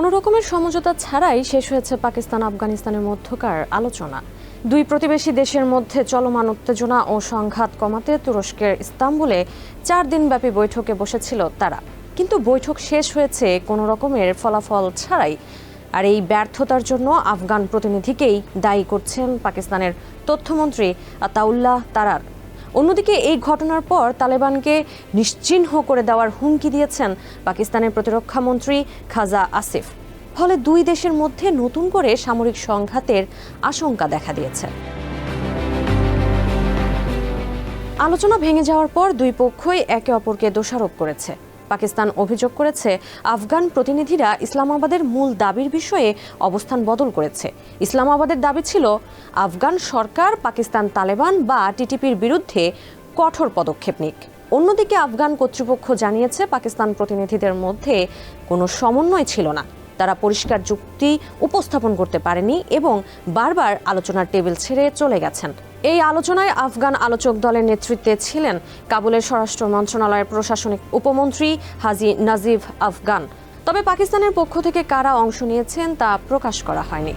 কোনো রকমের সমঝোতা ছাড়াই শেষ হয়েছে পাকিস্তান আফগানিস্তানের মধ্যকার আলোচনা। দুই প্রতিবেশী দেশের মধ্যে চলমান উত্তেজনা ও সংঘাত কমাতে তুরস্কের ইস্তাম্বুলে চার দিনব্যাপী বৈঠকে বসেছিল তারা। কিন্তু বৈঠক শেষ হয়েছে কোনো রকমের ফলাফল ছাড়াই। আর এই ব্যর্থতার জন্য আফগান প্রতিনিধিকেই দায়ী করছেন পাকিস্তানের তথ্যমন্ত্রী আতাউল্লাহ তারার। অন্যদিকে এই ঘটনার পর তালেবানকে নিশ্চিহ্ন করে দেওয়ার হুমকি দিয়েছেন পাকিস্তানের প্রতিরক্ষা মন্ত্রী খাজা আসিফ। ফলে দুই দেশের মধ্যে নতুন করে সামরিক সংঘাতের আশঙ্কা দেখা দিয়েছে। আলোচনা ভেঙে যাওয়ার পর দুই পক্ষই একে অপরকে দোষারোপ করেছে। পাকিস্তান অভিযোগ করেছে, আফগান প্রতিনিধিরা ইসলামাবাদের মূল দাবির বিষয়ে অবস্থান বদল করেছে। ইসলামাবাদের দাবি ছিল, আফগান সরকার পাকিস্তান তালেবান বা টিটিপির বিরুদ্ধে কঠোর পদক্ষেপ নিক। অন্যদিকে আফগান কর্তৃপক্ষ জানিয়েছে, পাকিস্তান প্রতিনিধিদের মধ্যে কোনো সমন্বয় ছিল না। তারা পরিষ্কার যুক্তি উপস্থাপন করতে পারেনি এবং বারবার আলোচনার টেবিল ছেড়ে চলে গেছেন। এই আলোচনায় আফগান আলোচক দলের নেতৃত্বে ছিলেন কাবুলের স্বরাষ্ট্র মন্ত্রণালয়ের প্রশাসনিক উপমন্ত্রী হাজি নাজিব আফগান। তবে পাকিস্তানের পক্ষ থেকে কারা অংশ নিয়েছেন তা প্রকাশ করা হয়নি।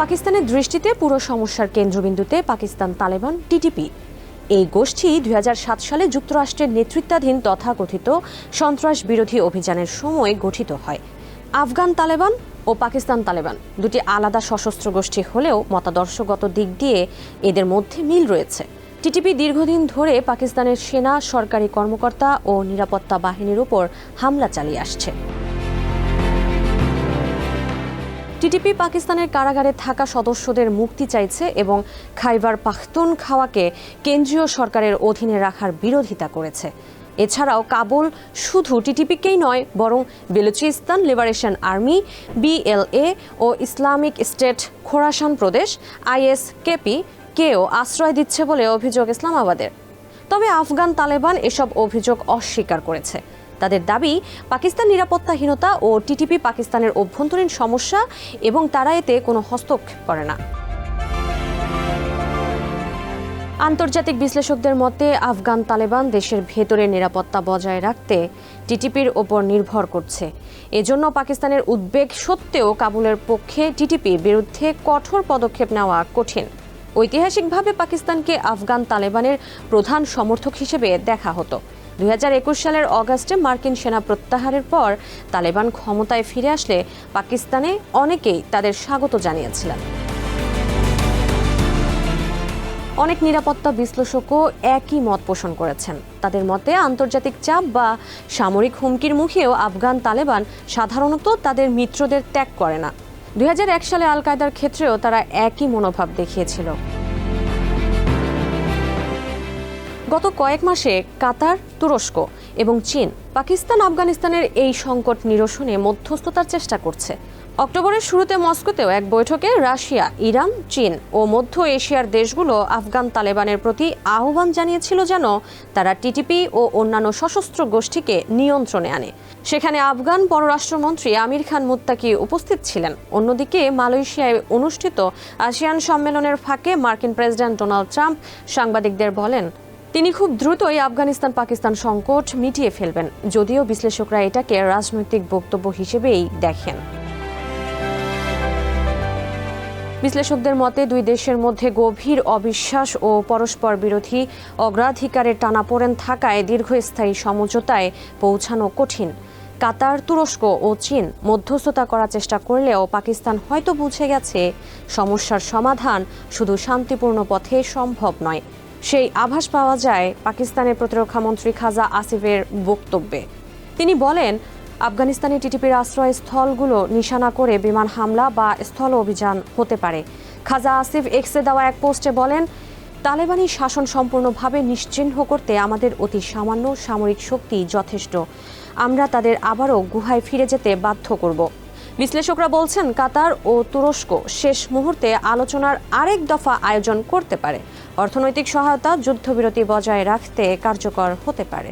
পাকিস্তানের দৃষ্টিতে পুরো সমস্যার কেন্দ্রবিন্দুতে পাকিস্তান তালেবান, টিটিপি। এই গোষ্ঠী দুই হাজার সাত সালে যুক্তরাষ্ট্রের নেতৃত্বাধীন তথাকথিত সন্ত্রাস বিরোধী অভিযানের সময় গঠিত হয়। আফগান তালেবান ও পাকিস্তান তালেবান দুটি আলাদা সশস্ত্র গোষ্ঠী হলেও মতাদর্শগত দিক দিয়ে এদের মধ্যে মিল রয়েছে। টিটিপি দীর্ঘদিন ধরে পাকিস্তানের সেনা, সরকারি কর্মকর্তা ও নিরাপত্তা বাহিনীর উপর হামলা চালিয়ে আসছে। টিটিপি পাকিস্তানের কারাগারে থাকা সদস্যদের মুক্তি চাইছে এবং খাইবার পাখতুন খাওয়াকে কেন্দ্রীয় সরকারের অধীনে রাখার বিরোধিতা করেছে। এছাড়াও কাবুল শুধু টিটিপিকেই নয়, বরং বেলুচিস্তান লিবারেশন আর্মি, বিএলএ ও ইসলামিক স্টেট খোরাসান প্রদেশ, আইএসকেপি কেও আশ্রয় দিচ্ছে বলে অভিযোগ ইসলামাবাদের। তবে আফগান তালেবান এসব অভিযোগ অস্বীকার করেছে। তাদের দাবি, পাকিস্তান নিরাপত্তাহীনতা ও টিটিপি পাকিস্তানের অভ্যন্তরীণ সমস্যা এবং তারা এতে কোনো হস্তক্ষেপ করে না। আন্তর্জাতিক বিশ্লেষকদের মতে, আফগান তালেবান দেশের ভেতরে নিরাপত্তা বজায় রাখতে টিটিপির ওপর নির্ভর করছে। এজন্য পাকিস্তানের উদ্বেগ সত্ত্বেও কাবুলের পক্ষে টিটিপির বিরুদ্ধে কঠোর পদক্ষেপ নেওয়া কঠিন। ঐতিহাসিকভাবে পাকিস্তানকে আফগান তালেবানের প্রধান সমর্থক হিসেবে দেখা হতো। দু হাজার একুশ সালের অগাস্টে মার্কিন সেনা প্রত্যাহারের পর তালেবান ক্ষমতায় ফিরে আসলে পাকিস্তানে অনেকেই তাদের স্বাগত জানিয়েছিলেন। অনেক নিরাপত্তা বিশ্লেষকও একই মত পোষণ করেছেন। তাদের মতে আন্তর্জাতিক চাপ বা সামরিক হুমকির মুখেও আফগান তালেবান সাধারণত তাদের মিত্রদের ত্যাগ করে না। দুই হাজার এক সালে আল কায়দার ক্ষেত্রেও তারা একই মনোভাব দেখিয়েছিল। গত কয়েক মাসে কাতার, তুরস্ক এবং চীন পাকিস্তান, আফগানিস্তানের এই সংকট নিরসনে মধ্যস্থতার চেষ্টা করছে। অক্টোবরের শুরুতে মস্কোতেও এক বৈঠকে রাশিয়া, ইরান, চীন ও মধ্য এশিয়ার দেশগুলো আফগান তালেবানের প্রতি আহ্বান জানিয়েছিল যেন তারা টিটিপি ও অন্যান্য সশস্ত্র গোষ্ঠীকে নিয়ন্ত্রণে আনে। সেখানে আফগান পররাষ্ট্রমন্ত্রী আমির খান মুত্তাকি উপস্থিত ছিলেন। অন্যদিকে মালয়েশিয়ায় অনুষ্ঠিত আসিয়ান সম্মেলনের ফাঁকে মার্কিন প্রেসিডেন্ট ডোনাল্ড ট্রাম্প সাংবাদিকদের বলেন তিনি খুব দ্রুতই আফগানিস্তান পাকিস্তান সংকট মিটিয়ে ফেলবেন, যদিও বিশ্লেষকরা এটাকে রাজনৈতিক বক্তব্য হিসেবেই দেখেন। বিশ্লেষকদের মতে, দুই দেশের মধ্যে গভীর অবিশ্বাস ও পরস্পর বিরোধী অগ্রাধিকারের টানাপোড়েন থাকায় দীর্ঘস্থায়ী সমঝোতায় পৌঁছানো কঠিন। কাতার, তুরস্ক ও চীন মধ্যস্থতা করার চেষ্টা করলেও পাকিস্তান হয়তো বুঝে গেছে, সমস্যার সমাধান শুধু শান্তিপূর্ণ পথে সম্ভব নয়। সেই আভাস পাওয়া যায় পাকিস্তানের প্রতিরক্ষামন্ত্রী খাজা আসিফের বক্তব্যে। তিনি বলেন, আফগানিস্তানে টিটিপির আশ্রয়স্থলগুলো নিশানা করে বিমান হামলা বা স্থল অভিযান হতে পারে। খাজা আসিফ এক্সে দেওয়া এক পোস্টে বলেন, তালেবানি শাসন সম্পূর্ণভাবে নিশ্চিহ্ন করতে আমাদের অতি সামান্য সামরিক শক্তি যথেষ্ট। আমরা তাদের আবারও গুহায় ফিরে যেতে বাধ্য করব। বিশ্লেষকরা বলছেন কাতার ও তুরস্ক শেষ মুহূর্তে আলোচনার আরেক দফা আয়োজন করতে পারে। অর্থনৈতিক সহায়তা, যুদ্ধবিরতি বজায় রাখতে কার্যকর হতে পারে।